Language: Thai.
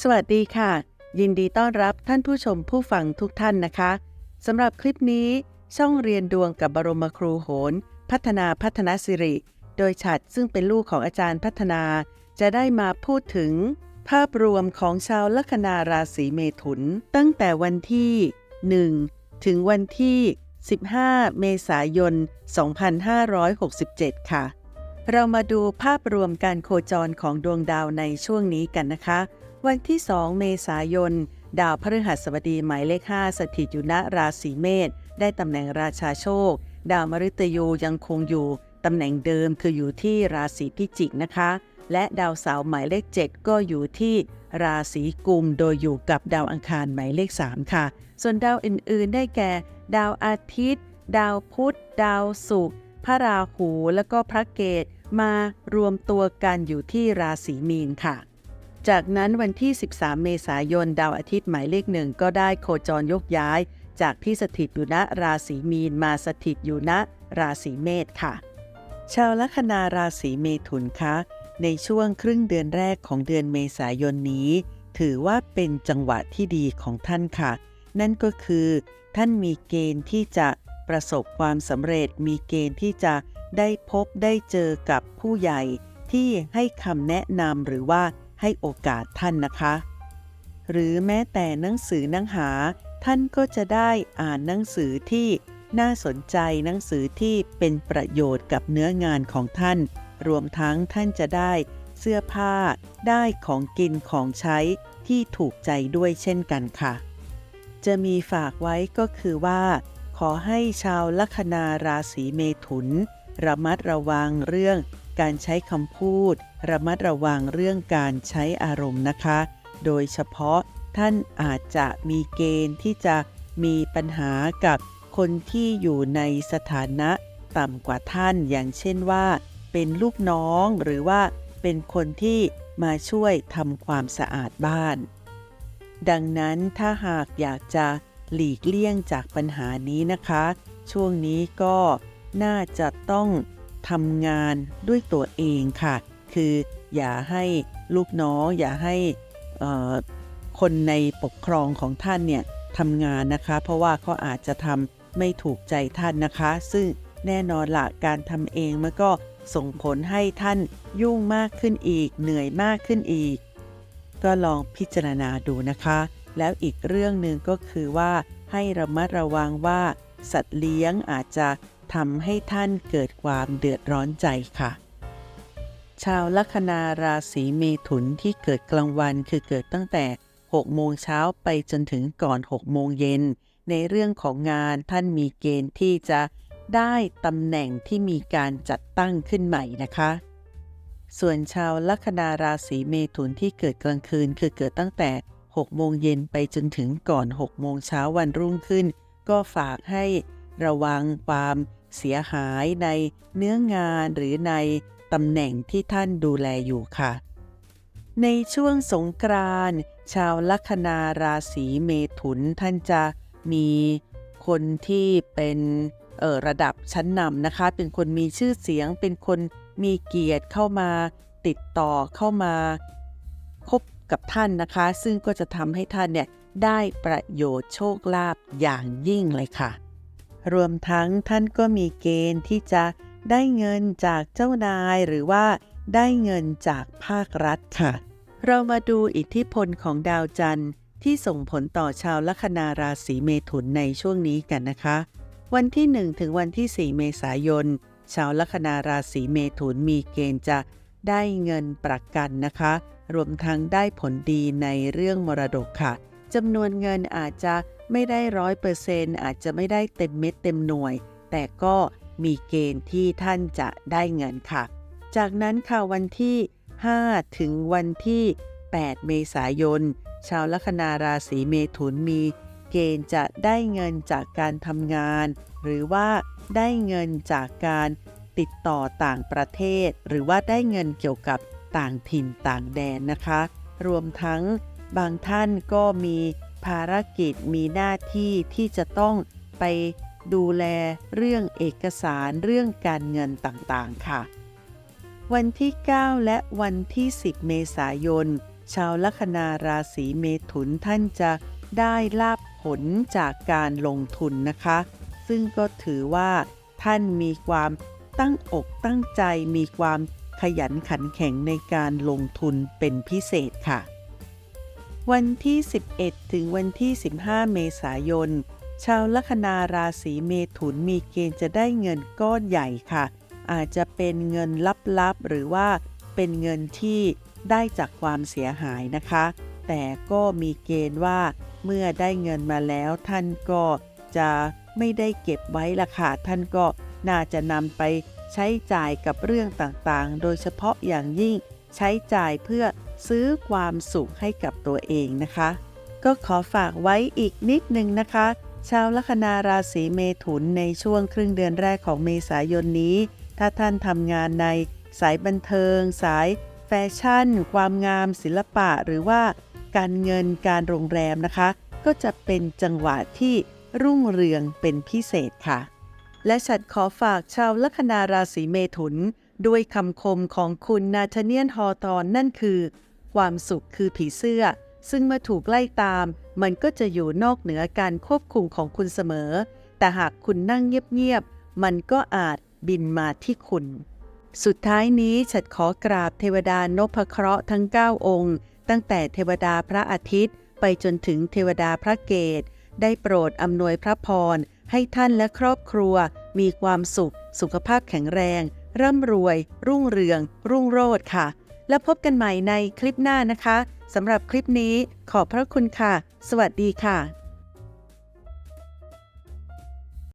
สวัสดีค่ะ ยินดีต้อนรับท่านผู้ชมผู้ฟังทุกท่านนะคะสำหรับคลิปนี้ ช่องเรียนดวงกับบรมครูโหน พัฒนาพัฒนาสิริ โดยฉัดซึ่งเป็นลูกของอาจารย์พัฒนา จะได้มาพูดถึง ภาพรวมของชาวลัคนาราศีเมถุน ตั้งแต่วันที่ 1 ถึงวันที่ 15 เมษายน 2567 ค่ะ เรามาดูภาพรวมการโคจรของดวงดาวในช่วงนี้กันนะคะ วันที่ 2 เมษายน ดาวพฤหัสบดีหมายเลข 5 สถิตอยู่ณราศีเมษได้ตำแหน่งราชาโชค ดาวมฤตยูยังคงอยู่ตำแหน่งเดิมคืออยู่ที่ราศีพิจิกนะคะ และดาวเสาร์หมายเลข 7 ก็อยู่ที่ราศีกุมโดยอยู่กับดาวอังคารหมายเลข 3 ค่ะ ส่วนดาวอื่นๆ ได้แก่ ดาวอาทิตย์ ดาวพุธ ดาวศุกร์พระราหูและก็พระเกตมารวมตัวกันอยู่ที่ราศีมีนค่ะ จากนั้นวันที่ 13 เมษายน ดาวอาทิตย์หมายเลขหนึ่งก็ได้โคจรยกย้าย จากที่สถิตอยู่ณราศีมีนมาสถิตอยู่ณราศีเมษค่ะ ชาวลัคนาราศีเมถุนคะในช่วงครึ่งเดือนแรกของเดือนเมษายนนี้ ถือว่าเป็นจังหวะที่ดีของท่านค่ะ นั่นก็คือ ท่านมีเกณฑ์ที่จะประสบความสำเร็จ มีเกณฑ์ที่จะได้พบได้เจอกับผู้ใหญ่ที่ให้คำแนะนำหรือว่า ให้โอกาสท่านนะคะ หรือแม้แต่หนังสือนังหา ท่านก็จะได้อ่านหนังสือที่น่าสนใจหนังสือที่เป็นประโยชน์กับเนื้องานของท่าน รวมทั้งท่านจะได้เสื้อผ้า ได้ของกินของใช้ที่ถูกใจด้วยเช่นกันค่ะ จะมีฝากไว้ก็คือว่า ขอให้ชาวลัคนาราศีเมถุน ระมัดระวังเรื่อง การใช้คำพูด ระมัดระวังเรื่องการใช้อารมณ์นะคะ โดยเฉพาะท่านอาจจะมีเกณฑ์ที่จะมีปัญหากับคนที่อยู่ในสถานะต่ำกว่าท่าน อย่างเช่นว่า เป็นลูกน้องหรือว่าเป็นคนที่มาช่วยทำความสะอาดบ้าน ดังนั้นถ้าหากอยากจะหลีกเลี่ยงจากปัญหานี้นะคะ ช่วงนี้ก็น่าจะต้อง ทำงานด้วยตัวเองค่ะ คืออย่าให้ลูกน้องอย่าให้คนในปกครองของท่านเนี่ยทำงานนะคะ เพราะว่าเขาอาจจะทำไม่ถูกใจท่านนะคะ ซึ่งแน่นอนละการทำเองมันก็ส่งผลให้ท่านยุ่งมากขึ้นอีก เหนื่อยมากขึ้นอีก ก็ลองพิจารณาดูนะคะ แล้วอีกเรื่องหนึ่งก็คือว่าให้ระมัดระวังว่าสัตว์เลี้ยงอาจจะ ทำให้ท่านเกิดความเดือดร้อนใจค่ะ ชาวลัคนาราศีเมถุนที่เกิดกลางวันคือเกิดตั้งแต่ 6 โมงเช้าไปจนถึงก่อน 6 โมงเย็น ในเรื่องของงานท่านมีเกณฑ์ที่จะได้ตำแหน่งที่มีการจัดตั้งขึ้นใหม่นะคะ ส่วนชาวลัคนาราศีเมถุนที่เกิดกลางคืนคือเกิดตั้งแต่ 6 โมงเย็นไปจนถึงก่อน 6 โมงเช้าวันรุ่งขึ้น ก็ฝากให้ ระวังความเสียหายในเนื้องานหรือในตำแหน่งที่ท่านดูแลอยู่ค่ะ ในช่วงสงกรานต์ชาวลัคนาราศีเมถุนท่านจะมีคนที่เป็นเออระดับชั้นนำนะคะ เป็นคนมีชื่อเสียง เป็นคนมีเกียรติเข้ามาติดต่อเข้ามาคบกับท่านนะคะ ซึ่งก็จะทำให้ท่านเนี่ยได้ประโยชน์โชคลาภอย่างยิ่งเลยค่ะ รวมทั้งท่านก็มีเกณฑ์ที่จะได้เงินจากเจ้านายหรือว่าได้เงินจากภาครัฐค่ะ เรามาดูอิทธิพลของดาวจันทร์ที่ส่งผลต่อชาวลัคนาราศีเมถุนในช่วงนี้กันนะคะ วันที่ 1 ถึงวันที่ 4 เมษายน ชาวลัคนาราศีเมถุนมีเกณฑ์จะได้เงินประกันนะคะ รวมทั้งได้ผลดีในเรื่องมรดกค่ะ จำนวนเงินอาจจะไม่ได้ร้อยเปอร์เซนต์อาจจะไม่ได้เต็มเม็ดเต็มหน่วย แต่ก็มีเกณฑ์ที่ท่านจะได้เงินค่ะ จากนั้นค่ะวันที่ 5 ถึงวันที่ 8 เมษายน ชาวลัคนาราศีเมถุนมี เกณฑ์จะได้เงินจากการทำงาน หรือว่าได้เงินจากการติดต่อต่างประเทศ หรือว่าได้เงินเกี่ยวกับต่างถิ่นต่างแดนนะคะ รวมทั้ง บางท่านก็มีภารกิจมีหน้าที่ที่จะต้องไปดูแลเรื่องเอกสารเรื่องการเงินต่างๆ ค่ะ วันที่ 9 และวันที่ 10 เมษายน ชาวลัคนาราศีเมถุนท่านจะได้ลาบผลจากการลงทุนนะคะ ซึ่งก็ถือว่า ท่านมีความตั้งอกตั้งใจมีความขยันขันแข็งในการลงทุนเป็นพิเศษค่ะ วันที่ 11 ถึงวันที่ 15 เมษายน ชาวลัคนาราศีเมถุนมีเกณฑ์จะได้เงินก้อนใหญ่ค่ะ อาจจะเป็นเงินลับๆ หรือว่าเป็นเงินที่ได้จากความเสียหายนะคะ แต่ก็มีเกณฑ์ว่าเมื่อได้เงินมาแล้วท่านก็จะไม่ได้เก็บไว้ละค่ะ ท่านก็น่าจะนำไปใช้จ่ายกับเรื่องต่างๆ โดยเฉพาะอย่างยิ่งใช้จ่ายเพื่อ ซื้อความสุขให้กับตัวเองนะคะ ก็ขอฝากไว้อีกนิดนึงนะคะ ชาวลัคนาราศีเมถุนในช่วงครึ่งเดือนแรกของเมษายนนี้ ถ้าท่านทำงานในสายบันเทิง สายแฟชั่น ความงามศิลปะ หรือว่าการเงินการโรงแรมนะคะ ก็จะเป็นจังหวะที่รุ่งเรืองเป็นพิเศษค่ะ และฉันขอฝากชาวลัคนาราศีเมถุน ด้วยคำคมของคุณนาธเนียนฮอตอนนั่นคือ ความสุขคือผีเสื้อ ซึ่งเมื่อถูกไล่ตาม มันก็จะอยู่นอกเหนือการควบคุมของคุณเสมอ แต่หากคุณนั่งเงียบๆ มันก็อาจบินมาที่คุณ สุดท้ายนี้ฉันขอกราบเทวดานพเคราะห์ทั้ง 9 องค์ ตั้งแต่เทวดาพระอาทิตย์ ไปจนถึงเทวดาพระเกตได้โปรดอำนวยพระพรให้ท่านและครอบครัว มีความสุข สุขภาพแข็งแรง ร่ำรวย รุ่งเรือง รุ่งโรจน์ค่ะ แล้วพบกันใหม่ในคลิปหน้านะคะสำหรับคลิปนี้ขอบพระคุณค่ะ สวัสดีค่ะ